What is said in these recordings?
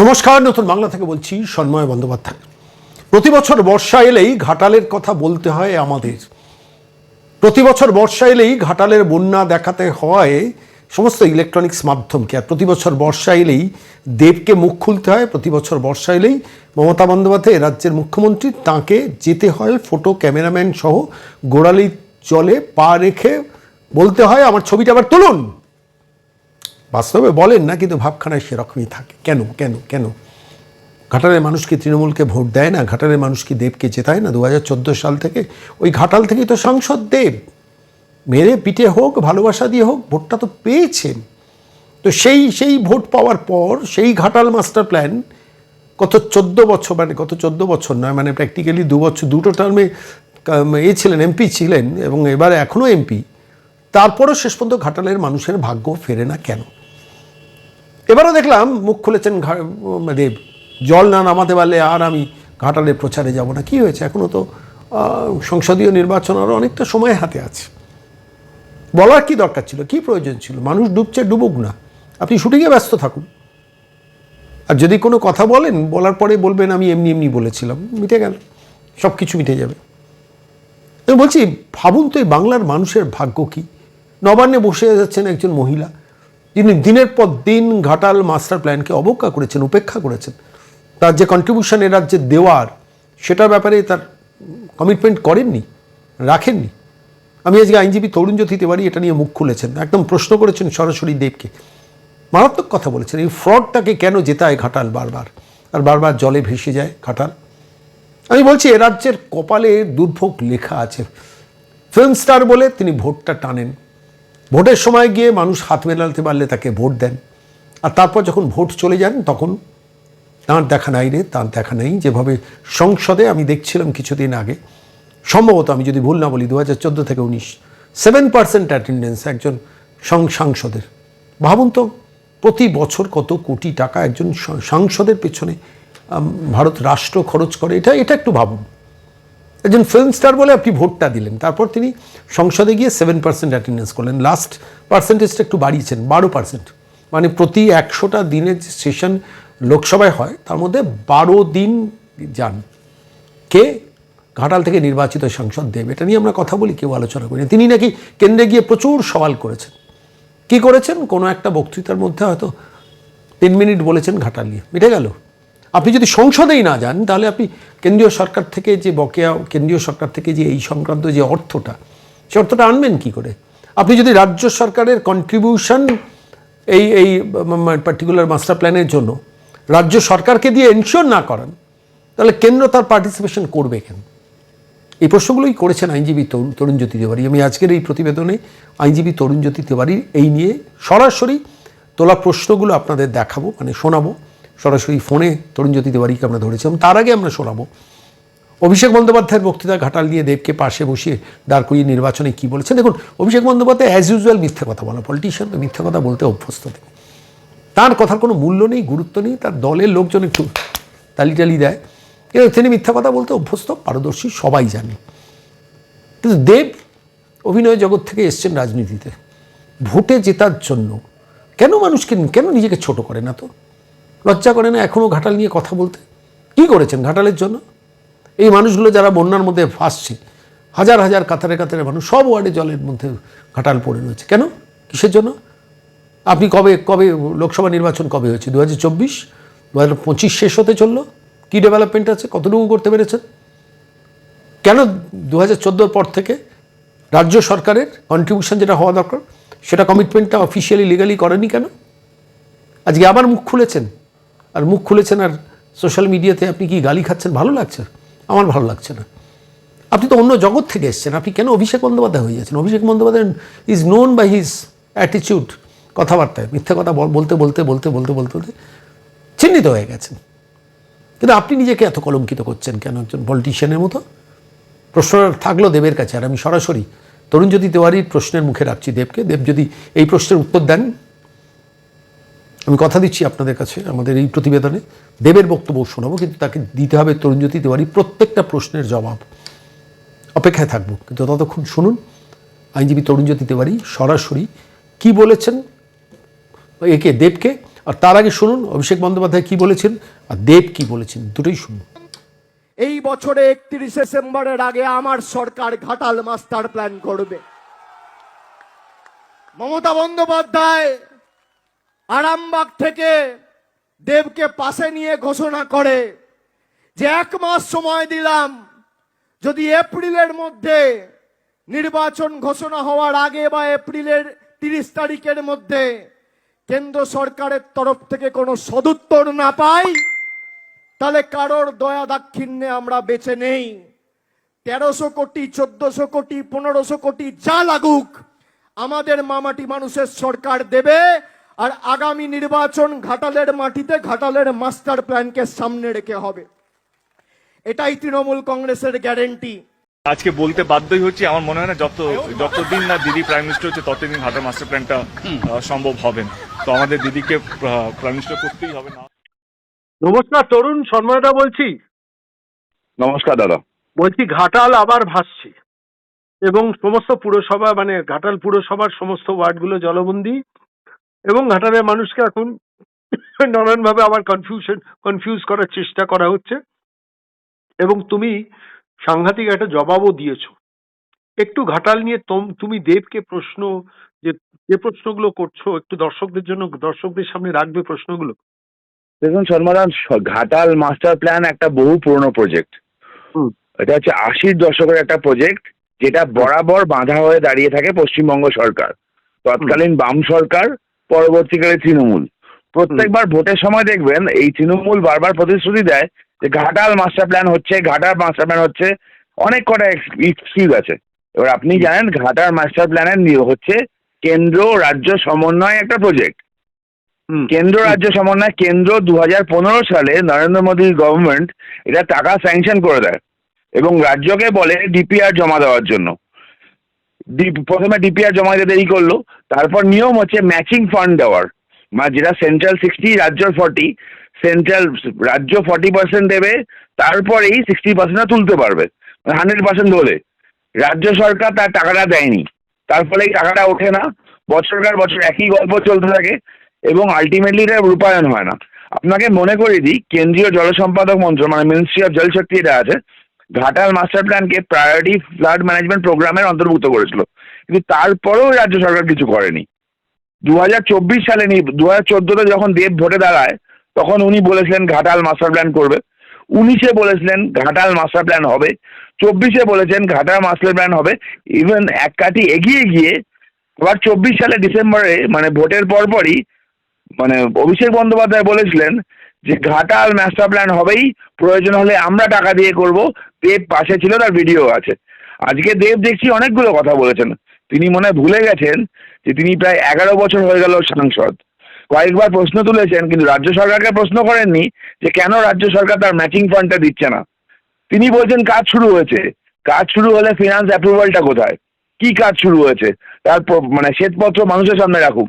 নমস্কার, নতুন বাংলা থেকে বলছি সন্ময় বন্দ্যোপাধ্যায়। প্রতি বছর বর্ষা এলেই ঘাটালের কথা বলতে হয় আমাদের। প্রতি বছর বর্ষা এলেই ঘাটালের বন্যা দেখাতে হয় সমস্ত ইলেকট্রনিক্স মাধ্যমকে। আর প্রতি বছর বর্ষা এলেই দেবকে মুখ খুলতে হয়, প্রতি বছর বর্ষা এলেই মমতা বন্দ্যোপাধ্যায় রাজ্যের মুখ্যমন্ত্রী, তাকে যেতে হয় ফটো ক্যামেরাম্যান সহ গোড়ালি জলে পা রেখে বলতে হয়, আমার ছবিটা আবার তুলুন। বাস্তবে বলেন না, কিন্তু ভাবখানায় সেরকমই থাকে। কেন কেন কেন? ঘাটালের মানুষ কি তৃণমূলকে ভোট দেয় না? ঘাটালের মানুষ কি দেবকে জেতায় না? দু হাজার চোদ্দ সাল থেকে ওই ঘাটাল থেকেই তো সাংসদ দেব। মেরে পিঠে হোক, ভালোবাসা দিয়ে হোক, ভোটটা তো পেয়েছেন। তো সেই সেই ভোট পাওয়ার পর সেই ঘাটাল মাস্টার প্ল্যান গত চোদ্দ বছর মানে গত চোদ্দ বছর নয় মানে প্র্যাকটিক্যালি দু বছর, দুটো টার্মে এ ছিলেন এমপি ছিলেন এবং এবার এখনও এমপি তারপরও শেষ পর্যন্ত ঘাটালের মানুষের ভাগ্য ফেরে না কেন? এবারও দেখলাম মুখ খুলেছেন ঘা- দেব, জল না নামাতে পারলে আর আমি ঘাটালের প্রচারে যাব না। কি হয়েছে? এখনও তো সংসদীয় নির্বাচন আরও অনেকটা সময় হাতে আছে। বলার কি দরকার ছিল? কি প্রয়োজন ছিল? মানুষ ডুবছে, ডুবুক না। আপনি শুটিংয়ে ব্যস্ত থাকুন। আর যদি কোনো কথা বলেন, বলার পরে বলবেন, আমি এমনি এমনি বলেছিলাম। মিটে গেল। সব কিছু মিটে যাবে। বলছি, ভাবুন তো এই বাংলার মানুষের ভাগ্য কি? নবান্নে বসে যাচ্ছেন একজন মহিলা। যিনি দিনের পর দিন ঘাটাল মাস্টার প্ল্যানকে অবজ্ঞা করেছেন, উপেক্ষা করেছেন। তার যে কন্ট্রিবিউশন এ রাজ্যে দেওয়ার, সেটার ব্যাপারে তার কমিটমেন্ট করেননি, রাখেননি। আমি আজকে আইনজীবী তরুণজ্যোতি তিওয়ারি এটা নিয়ে মুখ খুলেছেন, একদম প্রশ্ন করেছেন সরাসরি দেবকে। মারাত্মক কথা বলেছেন, এই ফ্রডটাকে কেন জেতায় ঘাটাল বারবার? আর বারবার জলে ভেসে যায় ঘাটাল? আমি বলছি, এ রাজ্যের কপালে দুর্ভোগ লেখা আছে। ফিল্ম স্টার বলে তিনি ভোটটা টানেন। ভোটের সময় গিয়ে মানুষ হাত মেলাতে পারলে তাকে ভোট দেন। আর তারপর যখন ভোট চলে যান, তখন তাঁর দেখা নাই রে, তাঁর দেখা নেই। যেভাবে সংসদে আমি দেখছিলাম কিছুদিন আগে, সম্ভবত আমি যদি ভুল না বলি দু হাজার চোদ্দ থেকে উনিশ সেভেন পার্সেন্ট অ্যাটেন্ডেন্স একজন সাংসদের। ভাবুন তো, প্রতি বছর কত কোটি টাকা একজন সাংসদের পেছনে ভারত রাষ্ট্র খরচ করে। এটা এটা একটু ভাবুন। একজন ফিল্ম স্টার বলে আপনি ভোটটা দিলেন। তারপর তিনি সংসদে গিয়ে সেভেন পার্সেন্ট অ্যাটেন্ডেন্স করলেন। লাস্ট পার্সেন্টেজটা একটু বাড়িয়েছেন, বারো পার্সেন্ট মানে প্রতি একশোটা দিনের যে সেশন লোকসভায় হয়, তার মধ্যে বারো দিন যান। কে? ঘাটাল থেকে নির্বাচিত সাংসদ দেব। এটা নিয়ে আমরা কথা বলি, কেউ আলোচনা করি। তিনি নাকি কেন্দ্রে গিয়ে প্রচুর সওয়াল করেছেন। কি করেছেন? কোনো একটা বক্তৃতার মধ্যে হয়তো তিন মিনিট বলেছেন ঘাটাল নিয়ে। মিটে গেল? আপনি যদি সংসদেই না যান, তাহলে আপনি কেন্দ্রীয় সরকার থেকে যে বকেয়া, কেন্দ্রীয় সরকার থেকে যে এই সংক্রান্ত যে অর্থটা, সে অর্থটা আনবেন কি করে? আপনি যদি রাজ্য সরকারের কন্ট্রিবিউশন এই এই পার্টিকুলার মাস্টার প্ল্যানের জন্য রাজ্য সরকারকে দিয়ে এনশিওর না করান, তাহলে কেন্দ্র তার পার্টিসিপেশন করবে কেন? এই প্রশ্নগুলোই করেছেন আইনজীবী তরুণ, তরুণজ্যোতি তিওয়ারি। আমি আজকের এই প্রতিবেদনে আইনজীবী তরুণজ্যোতি তিওয়ারির এই নিয়ে সরাসরি তোলা প্রশ্নগুলো আপনাদের দেখাবো মানে শোনাবো। সরাসরি ফোনে তরুণজ্যোতি তিওয়ারিকে আমরা ধরেছি এবং তার আগে আমরা শোনাবো। অভিষেক বন্দ্যোপাধ্যায়ের বক্তৃতা ঘাটাল দিয়ে দেবকে পাশে বসিয়ে দাঁড় করিয়ে নির্বাচনে কী বলেছেন দেখুন, অভিষেক বন্দ্যোপাধ্যায় অ্যাজ ইউজুয়াল মিথ্যে কথা বলা পলিটিশিয়ান তো মিথ্যে কথা বলতে অভ্যস্ত তিনি। তার কথার কোনো মূল্য নেই, গুরুত্ব নেই, তার দলের লোকজন একটু তালি টালি দেয়। কিন্তু তিনি মিথ্যা কথা বলতে অভ্যস্ত, পারদর্শী, সবাই জানে। কিন্তু দেব অভিনয় জগৎ থেকে এসছেন রাজনীতিতে। ভোটে জেতার জন্য। কেন মানুষকে, কেন নিজেকে ছোট করে না তো? লজ্জা করে না এখনও ঘাটাল নিয়ে কথা বলতে? কি করেছেন ঘাটালের জন্য? এই মানুষগুলো যারা বন্যার মধ্যে ফাঁসছে, হাজার হাজার কাতারে কাতারে মানুষ, সব ওয়ার্ডে জলের মধ্যে ঘাটাল পড়ে রয়েছে। কেন? কিসের জন্য? আপনি কবে কবে লোকসভা নির্বাচন কবে হয়েছে? দু হাজার চব্বিশ? দু হাজার পঁচিশ শেষ হতে চলল? কী ডেভেলপমেন্ট আছে? কতটুকু করতে পেরেছেন? কেন দু হাজার চোদ্দোর পর থেকে রাজ্য সরকারের কন্ট্রিবিউশন যেটা হওয়া দরকার, সেটা কমিটমেন্টটা অফিসিয়ালি লিগালি করেনি কেন? আজকে আবার মুখ খুলেছেন? আর মুখ খুলেছেন আর সোশ্যাল মিডিয়াতে আপনি কি গালি খাচ্ছেন? ভালো লাগছে? আমার ভালো লাগছে না। আপনি তো অন্য জগৎ থেকে এসছেন। আপনি কেন অভিষেক বন্দ্যোপাধ্যায় হয়ে যাচ্ছেন? Abhishek Bandyopadhyay is known by his অ্যাটিচিউড কথাবার্তায়, মিথ্যা কথা বল- বলতে বলতে বলতে বলতে বলতে বলতে চিহ্নিত হয়ে গেছেন। কিন্তু আপনি নিজেকে এত কলঙ্কিত করছেন কেন একজন পলিটিশিয়ানের মতো? প্রশ্ন থাকল দেবের কাছে, আর আমি সরাসরি তরুণ যদি তিওয়ারির প্রশ্নের মুখে রাখছি দেবকে। দেব যদি এই প্রশ্নের উত্তর দেন আমি কথা দিচ্ছি আপনাদের কাছে, আমাদের এই প্রতিবেদনে। দেবের বক্তব্য শোনাবো, কিন্তু তাকে দিতে হবে তরুণজ্যোতি তিওয়ারি প্রত্যেকটা প্রশ্নের জবাব। অপেক্ষায় থাকব, কিন্তু ততক্ষণ শুনুন, আইনজীবী তরুণজ্যোতি তিওয়ারি সরাসরি কি বলেছেন, একে দেবকে, আর তার আগে শুনুন, অভিষেক বন্দ্যোপাধ্যায় কি বলেছেন, আর দেব কি বলেছেন, দুটোই শুনুন। এই বছরে একত্রিশে ডিসেম্বরের আগে আমার সরকার ঘাটাল মাস্টার প্ল্যান করবে। মমতা বন্দ্যোপাধ্যায় আরামবাগ থেকে দেবকে পাশে নিয়ে ঘোষণা করে যে এক মাস সময় দিলাম, যদি এপ্রিলের মধ্যে নির্বাচন ঘোষণা হওয়ার আগে বা এপ্রিলের তিরিশ তারিখের মধ্যে কেন্দ্র সরকারের তরফ থেকে কোনো সদুত্তর না পাই, তাহলে কারোর দয়া দাক্ষিণ্যে আমরা বেঁচে নেই। তেরোশো কোটি, চোদ্দশো কোটি, পনেরোশো কোটি যা লাগুক, আমাদের মামাটি মানুষের সরকার দেবে আর আগামী নির্বাচন ঘাটালের মাটিতে ঘাটালের মাস্টার প্ল্যানকে সামনে রেখে হবে। এটাই তৃণমূল কংগ্রেসের গ্যারেন্টি। আজকে বলতে বাধ্যই হচ্ছে আমার মনে হয় না যত যতদিন না দিদি প্রাইম মিনিস্টার হচ্ছে ততদিন ঘাটার মাস্টার প্ল্যানটা সম্ভব হবে তো আমাদের দিদিকে প্রাইম মিনিস্টার করতেই হবে না। নমস্কার তরুণ সন্ময়দা বলছি। নমস্কার দাদা। বলছি ঘাটাল আবার ভাসছে। এবং সমস্ত পুরসভা মানে ঘাটাল পুরসভার সমস্ত ওয়ার্ডগুলো জলবন্দি। এবং ঘাটালের মানুষকে এখন নানানভাবে আবার কনফিউশন কনফিউজ করার চেষ্টা করা হচ্ছে। এবং তুমি সাংঘাতিক একটা জবাবও দিয়েছ। একটু ঘাটাল নিয়ে তোম- তুমি দেবকে প্রশ্ন যে যে প্রশ্নগুলো করছ একটু দর্শকদের জন্য দর্শকদের সামনে রাখবে প্রশ্নগুলো। দেখুন সলমাদান ঘাটাল মাস্টার প্ল্যান একটা বহু পুরনো প্রজেক্ট। এটা হচ্ছে আশির দশকের একটা প্রজেক্ট যেটা বরাবর বাঁধা হয়ে দাঁড়িয়ে থাকে পশ্চিমবঙ্গ সরকার। তৎকালীন বাম সরকার পরবর্তীকালে তৃণমূল। প্রত্যেকবার ভোটের সময় দেখবেন এই তৃণমূল বারবার প্রতিশ্রুতি দেয় যে ঘাটাল মাস্টার প্ল্যান হচ্ছে ঘাটাল মাস্টার প্ল্যান হচ্ছে অনেক কটা এক্সকিউজ আছে। এবার আপনি জানেন ঘাটার মাস্টার প্ল্যানের নিয়ে হচ্ছে কেন্দ্র রাজ্য সমন্বয় একটা প্রজেক্ট। কেন্দ্র রাজ্য সমন্বয় কেন্দ্র দু হাজার পনেরো সালে নরেন্দ্র মোদীর গভর্নমেন্ট এটা টাকা স্যাংশন করে দেয় এবং রাজ্যকে বলে ডিপিআর জমা দেওয়ার জন্য। প্রথমে ডিপিআর জমা দিতে দেরি করল, তারপর নিয়ম হচ্ছে ম্যাচিং ফান্ড দেওয়ার। মানে যেটা সেন্ট্রাল সিক্সটি রাজ্য ফর্টি সেন্ট্রাল রাজ্য ফর্টি পার্সেন্ট দেবে, তারপরেই সিক্সটি পার্সেন্টটা তুলতে পারবে হান্ড্রেড পার্সেন্ট হলে। রাজ্য সরকার তার টাকাটা দেয়নি, তার ফলে এই টাকাটা ওঠে না। বছরকার বছর একই গল্প চলতে থাকে, এবং আলটিমেটলি এটা রূপায়ণ হয় না। আপনাকে মনে করিয়ে দিই, কেন্দ্রীয় জল সম্পাদক মন্ত্র মানে মিনিস্ট্রি অফ জল শক্তি এটা আছে ঘাটাল মাস্টার প্ল্যানকে প্রায়োরিটি ফ্লাড ম্যানেজমেন্ট প্রোগ্রামের অন্তর্ভুক্ত করেছিল। কিন্তু তারপরেও রাজ্য সরকার কিছু করেনি। দু হাজার চব্বিশ সালে দু হাজার চোদ্দোতে যখন দেব ভোটে দাঁড়ায়, তখন উনি বলেছিলেন ঘাটাল মাস্টার প্ল্যান করবে। উনিশে বলেছিলেন ঘাটাল মাস্টার প্ল্যান হবে। চব্বিশে বলেছেন ঘাটাল মাস্টার প্ল্যান হবে। ইভেন এক কাঠি এগিয়ে গিয়ে, আবার চব্বিশ সালে ডিসেম্বরে মানে ভোটের পরপরই মানে অভিষেক বন্দ্যোপাধ্যায় বলেছিলেন যে ঘাটাল মাস্টার প্ল্যান হবেই, প্রয়োজন হলে আমরা টাকা দিয়ে করব। দেব পাশে ছিল, তার ভিডিও আছে। আজকে দেব দেখছি অনেকগুলো কথা বলেছেন। তিনি মনে ভুলে গেছেন যে তিনি প্রায় এগারো বছর হয়ে গেল সাংসদ। কয়েকবার প্রশ্ন তুলেছেন, কিন্তু রাজ্য সরকারকে প্রশ্ন করেননি যে কেন রাজ্য সরকার তার ম্যাচিং ফান্ডটা দিচ্ছে না। তিনি বলছেন, কাজ শুরু হয়েছে। কাজ শুরু হলে ফিনান্স অ্যাপ্রুভালটা কোথায়? কি কাজ শুরু হয়েছে? তার মানে শ্বেতপত্র মানুষের সামনে রাখুক।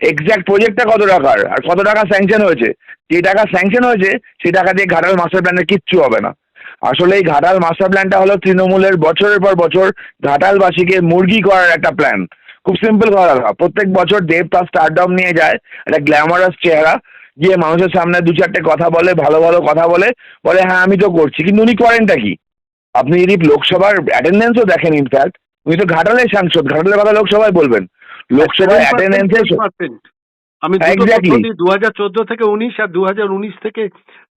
এক্স্যাক্ট প্রজেক্টটা কত টাকার? আর কত টাকা স্যাংশন হয়েছে? যে টাকা স্যাংশন হয়েছে, সেই টাকা দিয়ে ঘাটাল মাস্টার প্ল্যানের কিচ্ছু হবে না। আসলে এই ঘাটাল মাস্টার প্ল্যানটা হলো তৃণমূলের বছরের পর বছর ঘাটালবাসীকে মুরগি করার একটা প্ল্যান খুব সিম্পল কথা প্রত্যেক বছর দেব তার স্টারডম নিয়ে যায়, একটা গ্ল্যামারাস চেহারা, গিয়ে মানুষের সামনে দু চারটে কথা বলে, ভালো ভালো কথা বলে বলে হ্যাঁ আমি তো করছি। কিন্তু উনি করেনটা কি? আপনি যদি লোকসভার অ্যাটেন্ডেন্সও দেখেন ইনফ্যাক্ট উনি তো ঘাটালের সাংসদ, ঘাটালের কথা লোকসভায় বলবেন। লোকসভায় অ্যাটেন্ডেন্সে 7% আমি. দু হাজার চোদ্দ থেকে উনিশ আর দু হাজার উনিশ থেকে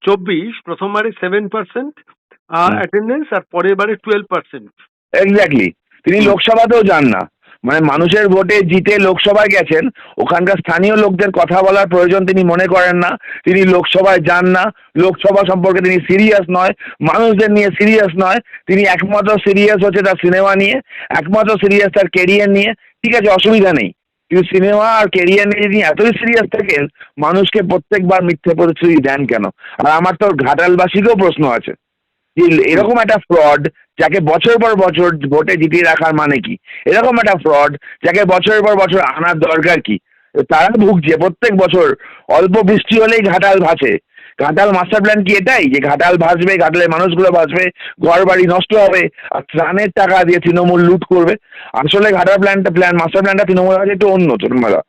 চব্বিশ প্রথমবারে সেভেন পার্সেন্ট আর অ্যাটেন্ডেন্স আর পরের বারে টুয়েলভ পার্সেন্ট এক্স্যাক্টলি তিনি লোকসভাতেও যান না। মানে মানুষের ভোটে জিতে লোকসভায় গেছেন, ওখানকার স্থানীয় লোকদের কথা বলার প্রয়োজন তিনি মনে করেন না। তিনি লোকসভায় যান না, লোকসভা সম্পর্কে তিনি সিরিয়াস নয়, মানুষদের নিয়ে সিরিয়াস নয়। তিনি একমাত্র সিরিয়াস হচ্ছে তার সিনেমা নিয়ে, একমাত্র সিরিয়াস তার কেরিয়ার নিয়ে। ঠিক আছে, অসুবিধা নেই। কিন্তু সিনেমা আর কেরিয়ার নিয়ে যদি এতই সিরিয়াস থাকেন, মানুষকে প্রত্যেকবার মিথ্যে প্রতিশ্রুতি দেন কেন? আর আমার তো ঘাটালবাসীকেও প্রশ্ন আছে। এরকম একটা ফ্রড যাকে বছর পর বছর ভোটে জিতিয়ে রাখার মানে কি? এরকম একটা ফ্রড যাকে বছরের পর বছর আনার দরকার কি? তারা ভুগছে, প্রত্যেক বছর অল্প বৃষ্টি হলেই ঘাটাল ভাসে। ঘাটাল মাস্টার প্ল্যান কি এটাই? যে ঘাটাল ভাসবে, ঘাটালের মানুষগুলো ভাসবে ঘর বাড়ি নষ্ট হবে, আর ত্রাণের টাকা দিয়ে তৃণমূল লুট করবে। আসলে ঘাটাল প্ল্যানটা প্ল্যান মাস্টার প্ল্যানটা তৃণমূল আছে, একটু অন্য তৃণমূলা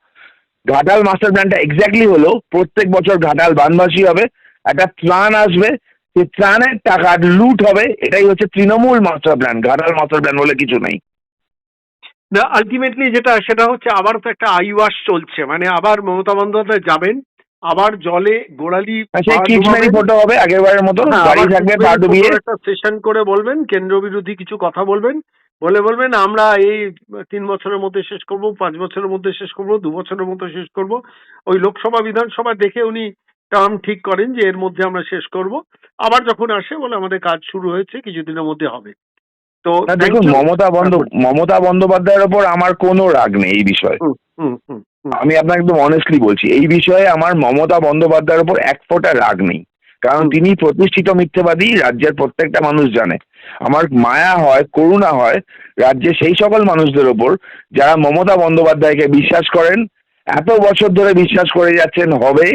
ঘাটাল মাস্টার প্ল্যানটা এক্স্যাক্টলি হলো, প্রত্যেক বছর ঘাটাল বানবাসী হবে, একটা ত্রাণ আসবে সেই ত্রাণের টাকা লুট হবে এটাই হচ্ছে Trinamool master plan Ghatal master plan বলে কিছু নেই। না আলটিমেটলি যেটা সেটা হচ্ছে আবার তো একটা আইওয়াশ চলছে মানে আবার মমতা বন্দ্যোপাধ্যায় যাবেন আবার জলে গোড়ালি কিচমেরি ফটো হবে আগের বারের মতো গাড়ি থাকবে পা ডুবিয়ে। একটা সেশন করে বলবেন কেন্দ্র বিরোধী কিছু কথা বলবেন বলে বলবেন আমরা এই তিন বছরের মধ্যে শেষ করব পাঁচ বছরের মধ্যে শেষ করব দু বছরের মধ্যে শেষ করব। ওই লোকসভা বিধানসভা দেখে উনি টার্ম ঠিক করেন যে এর মধ্যে আমরা শেষ করব। আবার যখন আসে বলে আমাদের কাজ শুরু হয়েছে কিছুদিনের মধ্যে হবে। তো দেখুন মমতা বন্দ মমতা বন্দ্যোপাধ্যায়ের ওপর আমার কোনো রাগ নেই এই বিষয়ে। আমি আপনাকে একদম অনেস্টলি বলছি এই বিষয়ে আমার মমতা বন্দ্যোপাধ্যায়ের ওপর এক ফোঁটা রাগ নেই। কারণ তিনি প্রতিষ্ঠিত মিথ্যেবাদী রাজ্যের প্রত্যেকটা মানুষ জানে। আমার মায়া হয় করুণা হয় রাজ্যে সেই সকল মানুষদের ওপর যারা মমতা বন্দ্যোপাধ্যায়কে বিশ্বাস করেন এত বছর ধরে বিশ্বাস করে যাচ্ছেন হবে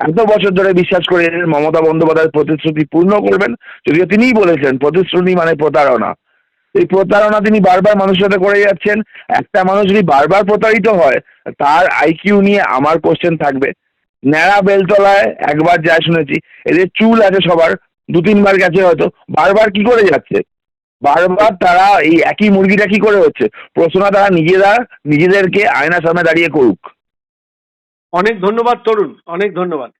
এত বছর ধরে বিশ্বাস করে মমতা বন্দ্যোপাধ্যায় প্রতিশ্রুতি পূর্ণ করবেন, যদিও তিনিই বলেছেন প্রতিশ্রুতি মানে প্রতারণা। এই প্রতারণা তিনি বারবার মানুষের সাথে করে যাচ্ছেন, একটা মানুষ যদি বারবার প্রতারিত হয়, তার আইকিউ নিয়ে আমার কোশ্চেন থাকবে। ন্যাড়া বেলতলায় একবার যায় শুনেছি, এদের চুল আছে সবার, দু তিনবার গেছে হয়তো, বারবার কি করে যাচ্ছে? বারবার তারা এই একই মুরগিটা কি করে হচ্ছে? প্রশ্ন তারা নিজেরা, নিজেদেরকে আয়নার সামনে দাঁড়িয়ে করুক। অনেক ধন্যবাদ তরুণ। অনেক ধন্যবাদ।